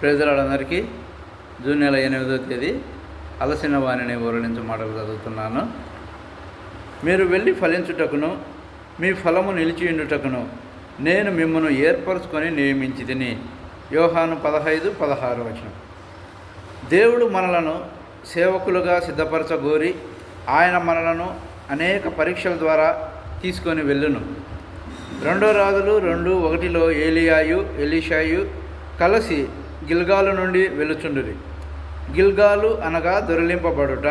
ప్రజలందరికీ జూన్ నెల ఎనిమిదో తేదీ అలసిన వాణిని ఊరలించి మాటలు చదువుతున్నాను. మీరు వెళ్ళి ఫలించుటకును మీ ఫలము నిలిచియుండుటకును నేను మిమ్మను ఏర్పరచుకొని నియమించి తిని యోహాను పదహైదు పదహారు వచనం. దేవుడు మనలను సేవకులుగా సిద్ధపరచగోరి ఆయన మనలను అనేక పరీక్షల ద్వారా తీసుకొని వెళ్ళును. రెండో రాజులు రెండు ఒకటిలో ఏలియాయు ఎలీషాయు కలిసి గిల్గాలు నుండి వెలుచుండురి. గిల్గాలు అనగా దొరిలింపబడుట.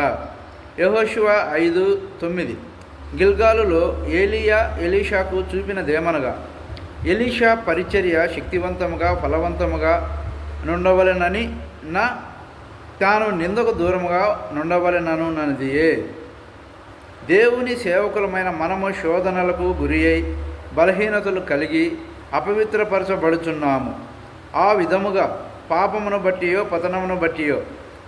యెహోషువ ఐదు తొమ్మిది. గిల్గాలులో ఏలియా ఎలీషాకు చూపినదేమనగా ఎలీషా పరిచర్య శక్తివంతముగా ఫలవంతముగా నుండవలెనని నా తాను నిందకు దూరముగా నుండవలెనను నన్నదియే దేవుని సేవకులమైన మనము శోధనలకు గురి అయి బలహీనతలు కలిగి అపవిత్రపరచబడుచున్నాము. ఆ విధముగా పాపమును బట్టియో పతనమును బట్టియో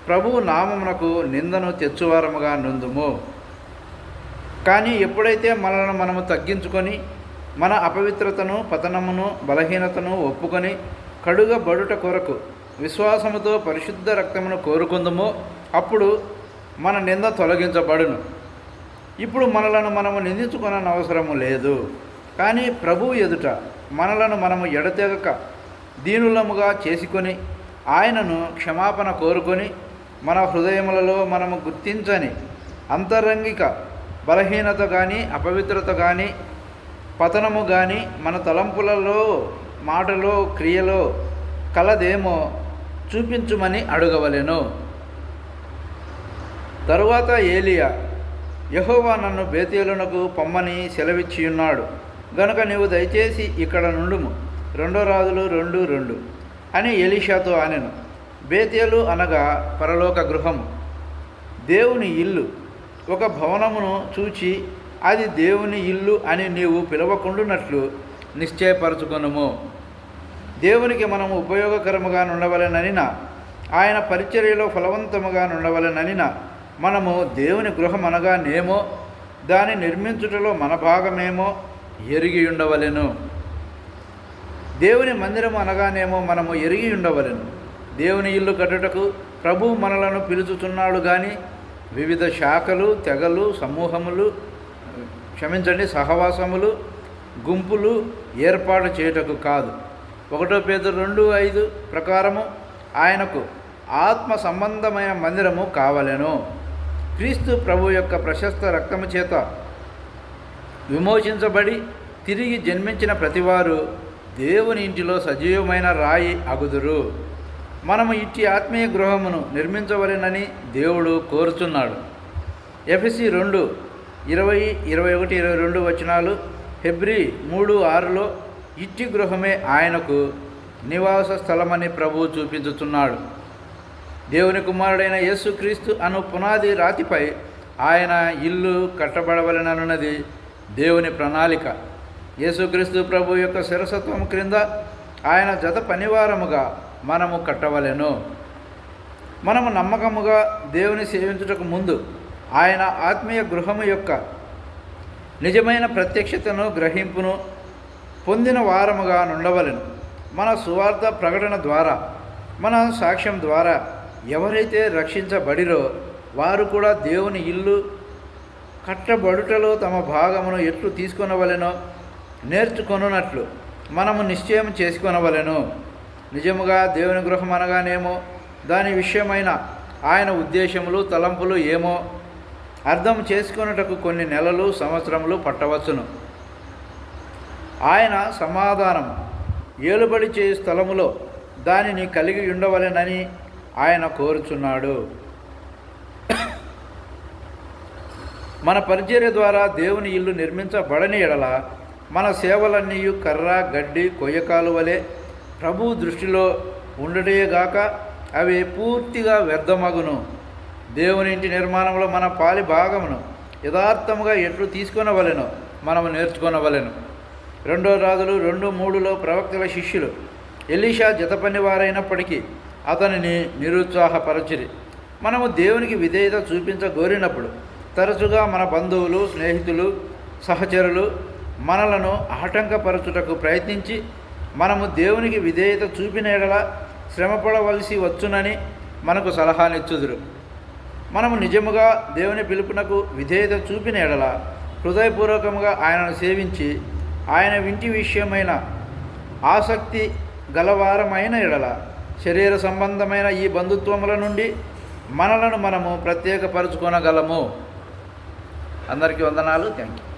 ప్రభువు నామమునకు నిందను తెచ్చువారముగా నుందుము. కానీ ఎప్పుడైతే మనలను మనము తగ్గించుకొని మన అపవిత్రతను పతనమును బలహీనతను ఒప్పుకొని కడుగ బడుట కొరకు విశ్వాసముతో పరిశుద్ధ రక్తమును కోరుకుందుమో అప్పుడు మన నింద తొలగించబడును. ఇప్పుడు మనలను మనము నిందించుకొనని అవసరము లేదు. కానీ ప్రభువు ఎదుట మనలను మనము ఎడతెగక దీనులముగా చేసుకొని ఆయనను క్షమాపణ కోరుకొని మన హృదయములలో మనము గుర్తించని అంతరంగిక బలహీనత కానీ అపవిత్రత కానీ పతనము కానీ మన తలంపులలో మాటలో క్రియలో కలదేమో చూపించుమని అడగవలెను. తరువాత ఏలియా యహోవా నన్ను బేతేలునకు పొమ్మని సెలవిచ్చియున్నాడు. గనుక నీవు దయచేసి ఇక్కడ నుండుము. రెండో రాజులు రెండు రెండు. అని ఎలీషాతో అనెను. బేతేలు అనగా పరలోక గృహము దేవుని ఇల్లు. ఒక భవనమును చూచి అది దేవుని ఇల్లు అని నీవు పిలవకుండునట్లు నిశ్చయపరచుకొనుము. దేవునికి మనము ఉపయోగకరముగా ఉండవలనని ఆయన పరిచర్యలో ఫలవంతముగా నుండవలెననిన మనము దేవుని గృహం అనగానేమో దాన్ని నిర్మించుటలో మన భాగమేమో ఎరిగి ఉండవలెను. దేవుని మందిరం అనగానేమో మనము ఎరిగి ఉండవలెను. దేవుని ఇల్లు కట్టుటకు ప్రభు మనలను పిలుచుతున్నాడు కానీ వివిధ శాఖలు తెగలు సమూహములు క్షమించండి సహవాసములు గుంపులు ఏర్పాటు చేయుటకు కాదు. ఒకటో పేద రెండు ఐదు ప్రకారము ఆయనకు ఆత్మ సంబంధమైన మందిరము కావలెను. క్రీస్తు ప్రభు యొక్క ప్రశస్త రక్తము చేత విమోచించబడి తిరిగి జన్మించిన ప్రతివారు దేవుని ఇంటిలో సజీవమైన రాయి అగుదురు. మనము ఇట్టి ఆత్మీయ గృహమును నిర్మించవలెనని దేవుడు కోరుచున్నాడు. ఎఫ్సి రెండు ఇరవై ఇరవై ఒకటి ఇరవై రెండు వచనాలు ఫిబ్రి మూడు ఆరులో ఇట్టి గృహమే ఆయనకు నివాస స్థలమని ప్రభువు చూపించుతున్నాడు దేవుని కుమారుడైన యేసుక్రీస్తు అను పునాది రాతిపై ఆయన ఇల్లు కట్టబడవలనన్నది దేవుని ప్రణాళిక. యేసుక్రీస్తు ప్రభు యొక్క శిరసత్వం క్రింద ఆయన జత పనివారముగా మనము కట్టవలెను. మనము నమ్మకముగా దేవుని సేవించుటకు ముందు ఆయన ఆత్మీయ గృహము యొక్క నిజమైన ప్రత్యక్షతను గ్రహింపును పొందిన వారముగా నుండవలెను. మన సువార్త ప్రకటన ద్వారా మన సాక్ష్యం ద్వారా ఎవరైతే రక్షించబడిరో వారు కూడా దేవుని ఇల్లు కట్టబడుటలో తమ భాగమును ఎట్లు తీసుకొనవలెనో నేర్చుకొనున్నట్లు మనము నిశ్చయం చేసుకొనవలెను. నిజముగా దేవుని గృహం అనగానేమో దాని విషయమైన ఆయన ఉద్దేశములు తలంపులు ఏమో అర్థం చేసుకొనుటకు కొన్ని నెలలు సంవత్సరములు పట్టవచ్చును. ఆయన సమాధానం ఏలుబడి చేయు స్థలములో దానిని కలిగి ఉండవలెనని ఆయన కోరుచున్నాడు. మన పరిచర్య ద్వారా దేవుని ఇల్లు నిర్మించబడని ఎడల మన సేవలన్నీ కర్ర గడ్డి కొయ్యకాలు వలె ప్రభు దృష్టిలో ఉండటేగాక అవి పూర్తిగా వ్యర్థమగును. దేవుని ఇంటి నిర్మాణంలో మన పాలి భాగమును యథార్థముగా ఎట్లు తీసుకొనవలెనో మనము నేర్చుకొనవలెను. రెండో రాజులు రెండు మూడులో ప్రవక్తల శిష్యులు ఎలీషా జతపని వారైనప్పటికీ అతనిని నిరుత్సాహపరచిరి. మనము దేవునికి విధేయత చూపించగోరినప్పుడు తరచుగా మన బంధువులు స్నేహితులు సహచరులు మనలను ఆటంకపరచుటకు ప్రయత్నించి మనము దేవునికి విధేయత చూపిన ఎడల శ్రమపడవలసి వచ్చునని మనకు సలహానిచ్చుదురు. మనము నిజముగా దేవుని పిలుపునకు విధేయత చూపిన ఎడల హృదయపూర్వకముగా ఆయనను సేవించి ఆయన వింటి విషయమైన ఆసక్తి గలవారమైన ఎడల శరీర సంబంధమైన ఈ బంధుత్వముల నుండి మనలను మనము ప్రత్యేకపరచుకొనగలము. అందరికీ వందనాలు. Thank you